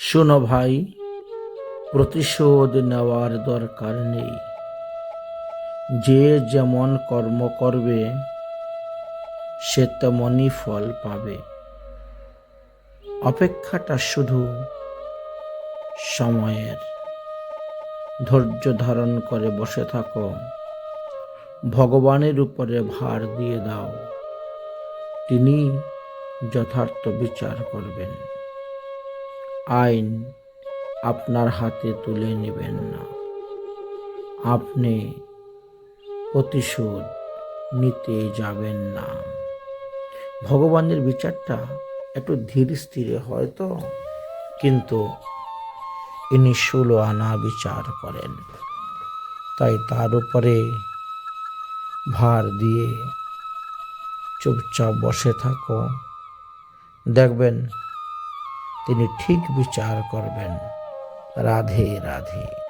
শোনো ভাই, প্রতিশোধ নেওয়ার দরকার নেই। যে যেমন কর্ম করবে, সে তেমনই ফল পাবে। অপেক্ষাটা শুধু সময়ের। ধৈর্য ধারণ করে বসে থাকো। ভগবানের উপরে ভার দিয়ে দাও। তিনি যথার্থ বিচার করবেন। আইন আপনার হাতে তুলে নেবেন না। আপনি প্রতিশোধ নিতে যাবেন না। ভগবানের বিচারটা একটু ধীর স্থিরে হয়তো কিন্তু ইনি ষোলো আনা বিচার করেন। তাই তার উপরে ভার দিয়ে চুপচাপ বসে থাকো। দেখবেন তিনি ঠিক বিচার করবেন। রাধে রাধে।